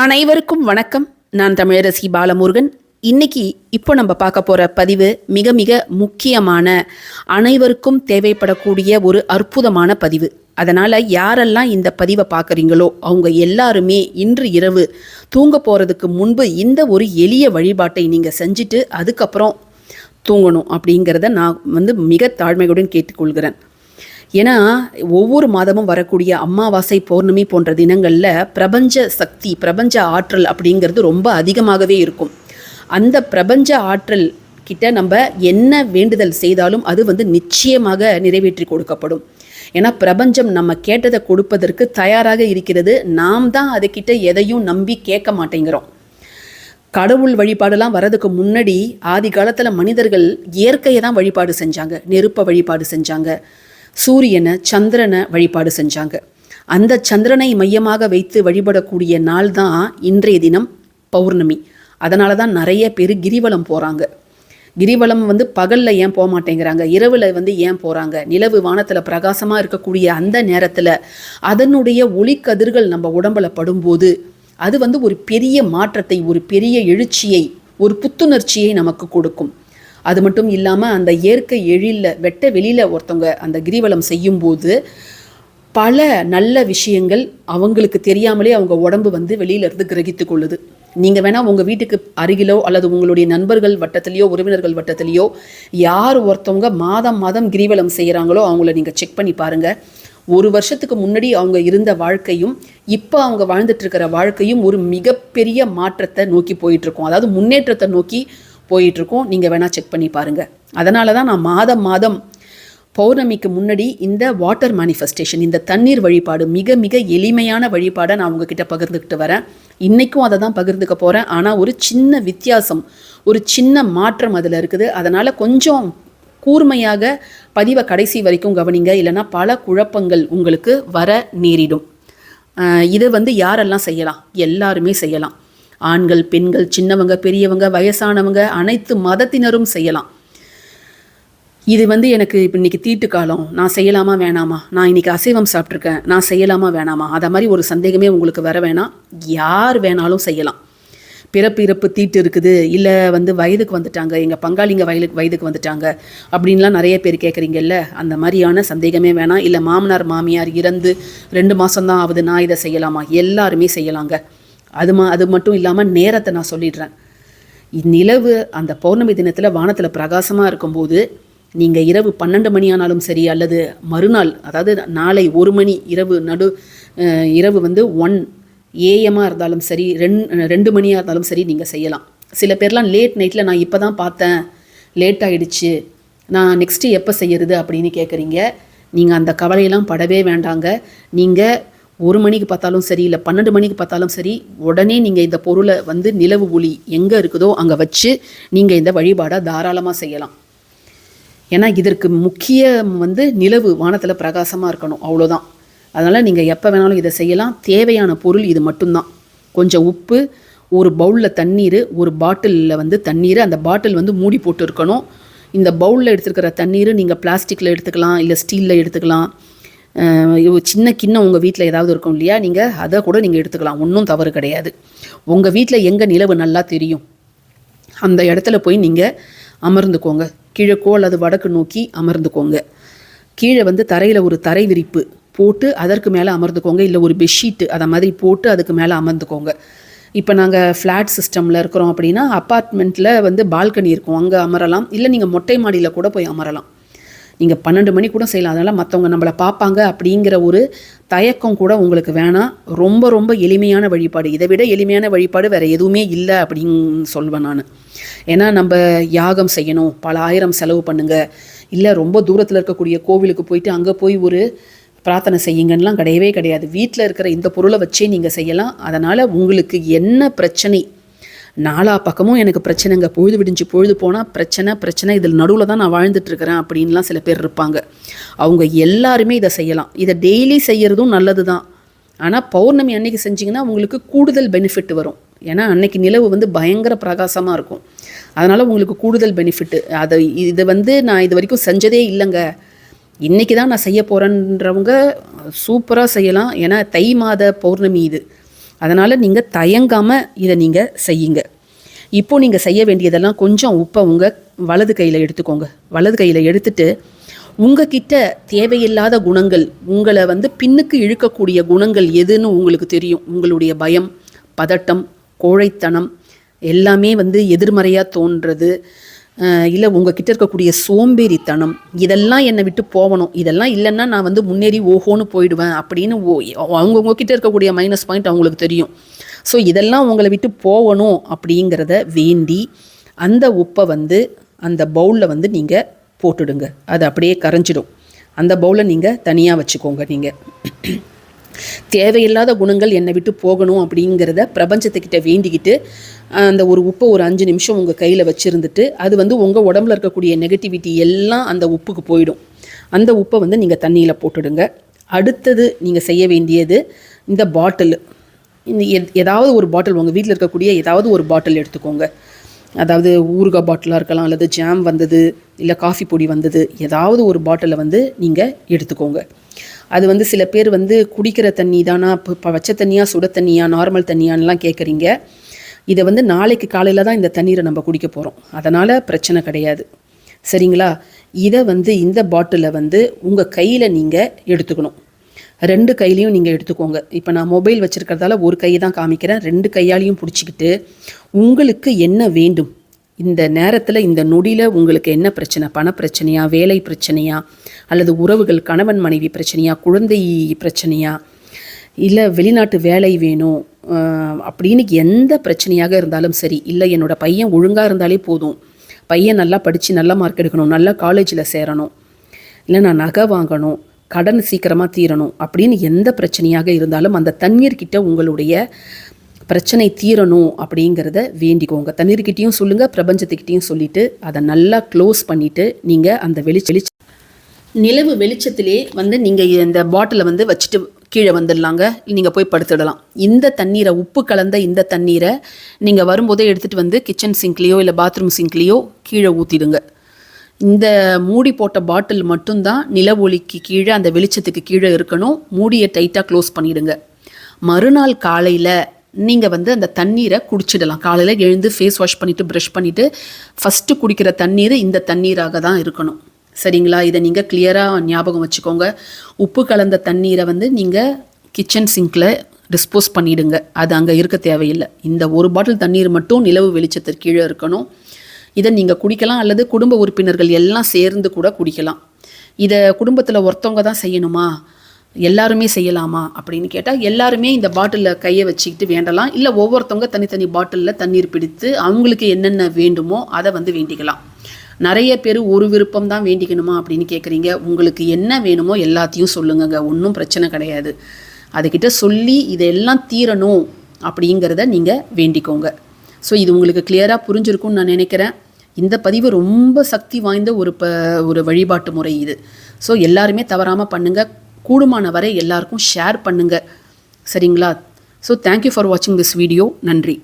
அனைவருக்கும் வணக்கம். நான் தமிழரசி பாலமுருகன். இன்னைக்கு இப்போ நம்ம பார்க்க போகிற பதிவு மிக மிக முக்கியமான அனைவருக்கும் தேவைப்படக்கூடிய ஒரு அற்புதமான பதிவு. அதனால் யாரெல்லாம் இந்த பதிவை பார்க்குறீங்களோ அவங்க எல்லாருமே இன்று இரவு தூங்க போகிறதுக்கு முன்பு இந்த ஒரு எளிய வழிபாட்டை நீங்கள் செஞ்சுட்டு அதுக்கப்புறம் தூங்கணும் அப்படிங்கிறத நான் வந்து மிக தாழ்மையுடன் கேட்டுக்கொள்கிறேன். ஏன்னா ஒவ்வொரு மாதமும் வரக்கூடிய அமாவாசை பௌர்ணமி போன்ற தினங்களில் பிரபஞ்ச சக்தி பிரபஞ்ச ஆற்றல் அப்படிங்கிறது ரொம்ப அதிகமாகவே இருக்கும். அந்த பிரபஞ்ச ஆற்றல் கிட்ட நம்ம என்ன வேண்டுதல் செய்தாலும் அது வந்து நிச்சயமாக நிறைவேற்றி கொடுக்கப்படும். ஏன்னா பிரபஞ்சம் நம்ம கேட்டதை கொடுப்பதற்கு தயாராக இருக்கிறது. நாம் தான் அதுக்கிட்ட எதையும் நம்பி கேட்க மாட்டேங்கிறோம். கடவுள் வழிபாடெல்லாம் வரதுக்கு முன்னாடி ஆதி காலத்தில் மனிதர்கள் இயற்கையை தான் வழிபாடு செஞ்சாங்க. நெருப்பை வழிபாடு செஞ்சாங்க. சூரியனை சந்திரனை வழிபாடு செஞ்சாங்க. அந்த சந்திரனை மையமாக வைத்து வழிபடக்கூடிய நாள் தான் இன்றைய தினம் பௌர்ணமி. அதனால தான் நிறைய பேர் கிரிவலம் போகிறாங்க கிரிவலம் வந்து பகலில் ஏன் போக மாட்டேங்கிறாங்க? இரவில் வந்து ஏன் போகிறாங்க நிலவு வானத்தில் பிரகாசமாக இருக்கக்கூடிய அந்த நேரத்தில் அதனுடைய ஒளிக்கதிர்கள் நம்ம உடம்புல படும்போது அது வந்து ஒரு பெரிய மாற்றத்தை ஒரு பெரிய எழுச்சியை ஒரு புத்துணர்ச்சியை நமக்கு கொடுக்கும். அது மட்டும் இல்லாமல் அந்த இயற்கை எழிலில் வெட்ட வெளியில் ஒருத்தவங்க அந்த கிரிவலம் செய்யும்போது பல நல்ல விஷயங்கள் அவங்களுக்கு தெரியாமலே அவங்க உடம்பு வந்து வெளியிலேருந்து கிரகித்து கொள்ளுது. நீங்கள் வேணால் உங்கள் வீட்டுக்கு அருகிலோ அல்லது உங்களுடைய நண்பர்கள் வட்டத்திலேயோ உறவினர்கள் வட்டத்திலேயோ யார் ஒருத்தவங்க மாதம் மாதம் கிரிவலம் செய்கிறாங்களோ அவங்கள நீங்கள் செக் பண்ணி பாருங்கள் ஒரு வருஷத்துக்கு முன்னாடி அவங்க இருந்த வாழ்க்கையும் இப்போ அவங்க வாழ்ந்துட்டு இருக்கிற வாழ்க்கையும் ஒரு மிகப்பெரிய மாற்றத்தை நோக்கி போயிட்டுருக்கோம் அதாவது முன்னேற்றத்தை நோக்கி போயிட்டுருக்கோம். நீங்கள் வேணால் செக் பண்ணி பாருங்கள் அதனால தான் நான் மாதம் மாதம் பௌர்ணமிக்கு முன்னாடி இந்த வாட்டர் மேனிஃபெஸ்டேஷன் இந்த தண்ணீர் வழிபாடு மிக மிக எளிமையான வழிபாடை நான் உங்ககிட்ட பகிர்ந்துக்கிட்டு வரேன். இன்றைக்கும் அதை தான் பகிர்ந்துக்க போகிறேன் ஆனால் ஒரு சின்ன வித்தியாசம் ஒரு சின்ன மாற்றம் அதில் இருக்குது. அதனால் கொஞ்சம் கூர்மையாக பதிவை கடைசி வரைக்கும் கவனிங்க. இல்லைன்னா பல குழப்பங்கள் உங்களுக்கு வர நேரிடும். இதை வந்து யாரெல்லாம் செய்யலாம்? எல்லாருமே செய்யலாம். ஆண்கள் பெண்கள் சின்னவங்க பெரியவங்க வயசானவங்க அனைத்து மதத்தினரும் செய்யலாம். இது வந்து எனக்கு இப்போ இன்றைக்கி தீட்டு காலம். நான் செய்யலாமா வேணாமா? நான் இன்றைக்கி அசைவம் சாப்பிட்ருக்கேன் நான் செய்யலாமா வேணாமா? அதை மாதிரி ஒரு சந்தேகமே உங்களுக்கு வர வேணாம். யார் வேணாலும் செய்யலாம். பிறப்பு இறப்பு தீட்டு இருக்குது. இல்லை வந்து வயதுக்கு வந்துட்டாங்க. எங்கள் பங்காளிங்க வயலுக்கு வயதுக்கு வந்துட்டாங்க. அப்படின்லாம் நிறைய பேர் கேட்குறீங்கல்ல அந்த மாதிரியான சந்தேகமே வேணாம். இல்லை மாமனார் மாமியார் இறந்து ரெண்டு மாதம்தான் ஆகுது. நான் இதை செய்யலாமா? எல்லாருமே செய்யலாங்க. அது மா அது மட்டும் இல்லாமல் நேரத்தை நான் சொல்லிடுறேன். நிலவு அந்த பௌர்ணமி தினத்தில் வானத்தில் பிரகாசமாக இருக்கும்போது நீங்கள் இரவு பன்னெண்டு மணி ஆனாலும் சரி அல்லது மறுநாள் அதாவது நாளை ஒரு மணி இரவு நடு இரவு வந்து ஒன் ஏஎம்மாக இருந்தாலும் சரி ரெண் ரெண்டு மணியாக இருந்தாலும் சரி நீங்கள் செய்யலாம். சில பேர்லாம் லேட் நைட்டில் நான் இப்போ தான் பார்த்தேன் லேட் ஆகிடுச்சு நான் நெக்ஸ்ட்டு எப்போ செய்யறது அப்படின்னு கேட்குறீங்க நீங்கள் அந்த கவலையெல்லாம் படவே வேண்டாங்க. நீங்கள் ஒரு மணிக்கு பார்த்தாலும் சரி இல்லை பன்னெண்டு மணிக்கு பார்த்தாலும் சரி உடனே நீங்கள் இந்த பொருளை வந்து நிலவு ஒளி எங்கே இருக்குதோ அங்கே வச்சு நீங்கள் இந்த வழிபாடை தாராளமாக செய்யலாம். ஏன்னா இதற்கு முக்கியம் வந்து நிலவு வானத்தில் பிரகாசமாக இருக்கணும் அவ்வளோதான் அதனால் நீங்கள் எப்போ வேணாலும் இதை செய்யலாம். தேவையான பொருள் இது மட்டும்தான். கொஞ்சம் உப்பு ஒரு பவுலில் தண்ணீர் ஒரு பாட்டிலில் வந்து தண்ணீர் அந்த பாட்டில் வந்து மூடி போட்டு இருக்கணும் இந்த பவுலில் எடுத்துருக்கிற தண்ணீர் நீங்கள் பிளாஸ்டிக்கில் எடுத்துக்கலாம் இல்லை ஸ்டீலில் எடுத்துக்கலாம். சின்ன கிண்ணம் உங்கள் வீட்டில் ஏதாவது இருக்கும் இல்லையா? நீங்கள் அதை கூட நீங்கள் எடுத்துக்கலாம். ஒன்றும் தவறு கிடையாது. உங்கள் வீட்டில் எங்கே நிலவு நல்லா தெரியும்? அந்த இடத்துல போய் நீங்கள் அமர்ந்துக்கோங்க. கிழக்கோ அல்லது வடக்கு நோக்கி அமர்ந்துக்கோங்க. கீழே வந்து தரையில் ஒரு தரை விரிப்பு போட்டு அதற்கு மேலே அமர்ந்துக்கோங்க. இல்லை ஒரு பெட்ஷீட்டு அதை மாதிரி போட்டு அதுக்கு மேலே அமர்ந்துக்கோங்க. இப்போ நாங்கள் ஃப்ளாட் சிஸ்டமில் இருக்கிறோம் அப்படின்னா அப்பார்ட்மெண்ட்டில் வந்து பால்கனி இருக்கும். அங்கே அமரலாம். இல்லை நீங்கள் மொட்டை மாடியில் கூட போய் அமரலாம். நீங்கள் பன்னெண்டு மணி கூட செய்யலாம். அதனால் மற்றவங்க நம்மளை பார்ப்பாங்க அப்படிங்கிற ஒரு தயக்கம் கூட உங்களுக்கு வேணாம். ரொம்ப ரொம்ப எளிமையான வழிபாடு. இதை விட எளிமையான வழிபாடு வேறு எதுவுமே இல்லை அப்படின்னு சொல்வேன் நான். ஏன்னா நம்ம யாகம் செய்யணும். பல ஆயிரம் செலவு பண்ணுங்கள் இல்லை ரொம்ப தூரத்தில் இருக்கக்கூடிய கோவிலுக்கு போயிட்டு அங்கே போய் ஒரு பிரார்த்தனை செய்யுங்கன்னெலாம் கிடையவே கிடையாது. வீட்டில் இருக்கிற இந்த பொருளை வச்சே நீங்கள் செய்யலாம். அதனால் உங்களுக்கு என்ன பிரச்சனை நாலா பக்கமும் எனக்கு பிரச்சனைங்க. பொழுது விடிஞ்சு பொழுது போனால் பிரச்சனை பிரச்சனை. இதில் நடுவில் தான் நான் வாழ்ந்துட்டு இருக்கிறேன் அப்படின்லாம் சில பேர் இருப்பாங்க. அவங்க எல்லாருமே இதை செய்யலாம். இதை டெய்லி செய்கிறதும் நல்லது தான் ஆனால் பௌர்ணமி அன்னைக்கு செஞ்சிங்கன்னா உங்களுக்கு கூடுதல் பெனிஃபிட் வரும். ஏன்னா அன்னைக்கு நிலவு வந்து பயங்கர பிரகாசமாக இருக்கும். அதனால் உங்களுக்கு கூடுதல் பெனிஃபிட்டு அதை இதை வந்து நான் இது வரைக்கும் செஞ்சதே இல்லைங்க. இன்றைக்கி தான் நான் செய்ய போகிறேன்றவங்க சூப்பராக செய்யலாம். ஏன்னா தை மாத பௌர்ணமி இது. அதனால் நீங்கள் தயங்காமல் இதை நீங்கள் செய்யுங்க. இப்போ நீங்கள் செய்ய வேண்டியதெல்லாம் கொஞ்சம் உப்பை உங்கள் வலது கையில் எடுத்துக்கோங்க. வலது கையில் எடுத்துட்டு உங்ககிட்ட தேவையில்லாத குணங்கள் உங்களை வந்து பின்னுக்கு இழுக்கக்கூடிய குணங்கள் எதுன்னு உங்களுக்கு தெரியும். உங்களுடைய பயம் பதட்டம் கோழைத்தனம் எல்லாமே வந்து எதிர்மறையாக தோன்றது. இல்லை உங்ககிட்ட இருக்கக்கூடிய சோம்பேறித்தனம் இதெல்லாம் என்னை விட்டு போகணும். இதெல்லாம் இல்லைன்னா நான் வந்து முன்னேறி ஓஹோன்னு போயிடுவேன் அப்படின்னு ஓ அவங்க கிட்ட இருக்கக்கூடிய மைனஸ் பாயிண்ட் அவங்களுக்கு தெரியும். ஸோ இதெல்லாம் உங்களை விட்டு போகணும் அப்படிங்கிறத வேண்டி அந்த உப்பை வந்து அந்த பவுலில் வந்து நீங்கள் போட்டுடுங்க. அது அப்படியே கரைஞ்சிடும். அந்த பவுலை நீங்கள் தனியாக வச்சுக்கோங்க நீங்கள் தேவையில்லாத குணங்கள் என்னை விட்டு போகணும் அப்படிங்கிறத பிரபஞ்சத்துக்கிட்ட வேண்டிக்கிட்டு அந்த ஒரு உப்பை ஒரு அஞ்சு நிமிஷம் உங்கள் கையில் வச்சுருந்துட்டு அது வந்து உங்கள் உடம்புல இருக்கக்கூடிய நெகட்டிவிட்டி எல்லாம் அந்த உப்புக்கு போயிடும். அந்த உப்பை வந்து நீங்கள் தண்ணியில் போட்டுடுங்க. அடுத்தது நீங்கள் செய்ய வேண்டியது இந்த பாட்டில். இந்த எத் ஏதாவது ஒரு பாட்டில் உங்கள் வீட்டில் இருக்கக்கூடிய ஏதாவது ஒரு பாட்டில் எடுத்துக்கோங்க. அதாவது ஊறுகாய் பாட்டிலாக இருக்கலாம் அல்லது ஜாம் வந்தது இல்லை காஃபி பொடி வந்தது ஏதாவது ஒரு பாட்டிலை வந்து நீங்கள் எடுத்துக்கோங்க. அது வந்து சில பேர் வந்து குடிக்கிற தண்ணி தானா இப்போ வச்ச தண்ணியாக சுட தண்ணியா நார்மல் தண்ணியான்லாம் கேட்குறீங்க இதை வந்து நாளைக்கு காலையில் தான் இந்த தண்ணீரை நம்ம குடிக்க போகிறோம் அதனால் பிரச்சனை கிடையாது. சரிங்களா? இதை வந்து இந்த பாட்டிலை வந்து உங்கள் கையில் நீங்கள் எடுத்துக்கணும். ரெண்டு கையிலையும் நீங்கள் எடுத்துக்கோங்க. இப்போ நான் மொபைல் வச்சுருக்கிறதால ஒரு கையை தான் காமிக்கிறேன். ரெண்டு கையாலையும் பிடிச்சிக்கிட்டு உங்களுக்கு என்ன வேண்டும்? இந்த நேரத்தில் இந்த நொடியில் உங்களுக்கு என்ன பிரச்சனை? பண பிரச்சனையா? வேலை பிரச்சனையா? அல்லது உறவுகள் கணவன் மனைவி பிரச்சனையா? குழந்தை பிரச்சனையா? இல்லை வெளிநாட்டு வேலை வேணும் அப்படின்னு எந்த பிரச்சனையாக இருந்தாலும் சரி இல்லை என்னோட பையன் ஒழுங்காக இருந்தாலே போதும். பையன் நல்லா படித்து நல்ல மார்க் எடுக்கணும் நல்ல காலேஜில் சேரணும். இல்லை நான் நகை வாங்கணும் கடன் சீக்கிரமாக தீரணும். அப்படின்னு எந்த பிரச்சனையாக இருந்தாலும் அந்த தண்ணீர்கிட்ட உங்களுடைய பிரச்சனை தீரணும் அப்படிங்கிறத வேண்டிக்கோங்க. தண்ணீர்கிட்டையும் சொல்லுங்கள் பிரபஞ்சத்துக்கிட்டேயும் சொல்லிவிட்டு அதை நல்லா க்ளோஸ் பண்ணிவிட்டு நீங்கள் அந்த வெளிச்ச வெளிச்ச நிலவு வெளிச்சத்திலே வந்து நீங்கள் இந்த பாட்டிலை வந்து வச்சுட்டு கீழே வந்துடலாங்க. நீங்கள் போய் படுத்துடலாம். இந்த தண்ணீரை உப்பு கலந்த இந்த தண்ணீரை நீங்கள் வரும்போதே எடுத்துகிட்டு வந்து கிச்சன் சிங்க்லேயோ இல்லை பாத்ரூம் சிங்க்லேயோ கீழே ஊற்றிடுங்க இந்த மூடி போட்ட பாட்டில் மட்டும்தான் நில ஒளிக்கு கீழே அந்த வெளிச்சத்துக்கு கீழே இருக்கணும். மூடியை டைட்டாக க்ளோஸ் பண்ணிடுங்க. மறுநாள் காலையில் நீங்கள் வந்து அந்த தண்ணீரை குடிச்சிடலாம். காலையில் எழுந்து ஃபேஸ் வாஷ் பண்ணிவிட்டு ப்ரஷ் பண்ணிவிட்டு ஃபஸ்ட்டு குடிக்கிற தண்ணீர் இந்த தண்ணீராக தான் இருக்கணும். சரிங்களா? இதை நீங்கள் கிளியராக ஞாபகம் வச்சுக்கோங்க. உப்பு கலந்த தண்ணீரை வந்து நீங்கள் கிச்சன் சிங்கில் டிஸ்போஸ் பண்ணிவிடுங்க அது அங்கே இருக்க தேவையில்லை. இந்த ஒரு பாட்டில் தண்ணீர் மட்டும் நிலவு வெளிச்சத்திற்கு கீழே இருக்கணும். இதை நீங்கள் குடிக்கலாம் அல்லது குடும்ப உறுப்பினர்கள் எல்லாம் சேர்ந்து கூட குடிக்கலாம். இதை குடும்பத்தில் ஒருத்தவங்க தான் செய்யணுமா? எல்லாருமே செய்யலாமா? அப்படின்னு கேட்டால் எல்லாருமே இந்த பாட்டிலில் கையை வச்சுக்கிட்டு வேண்டலாம். இல்லை ஒவ்வொருத்தவங்க தனித்தனி பாட்டிலில் தண்ணீர் பிடித்து அவங்களுக்கு என்னென்ன வேண்டுமோ அதை வந்து வேண்டிக்கலாம். நிறைய பேர் ஒரு விருப்பம் தான் வேண்டிக்கணுமா அப்படின்னு கேட்குறீங்க உங்களுக்கு என்ன வேணுமோ எல்லாத்தையும் சொல்லுங்கங்க. ஒன்றும் பிரச்சனை கிடையாது. அதுக்கிட்ட சொல்லி இதெல்லாம் தீரணும் அப்படிங்கிறத நீங்கள் வேண்டிக்கோங்க. ஸோ இது உங்களுக்கு கிளியராக புரிஞ்சிருக்கும்னு நான் நினைக்கிறேன். இந்த பதிவு ரொம்ப சக்தி வாய்ந்த ஒரு ப ஒரு வழிபாட்டு முறை இது. ஸோ எல்லாருமே தவறாமல் பண்ணுங்கள் கூடுமான வரை எல்லாருக்கும் ஷேர் பண்ணுங்கள் சரிங்களா? ஸோ தேங்க்யூ ஃபார் வாட்சிங் திஸ் வீடியோ நன்றி.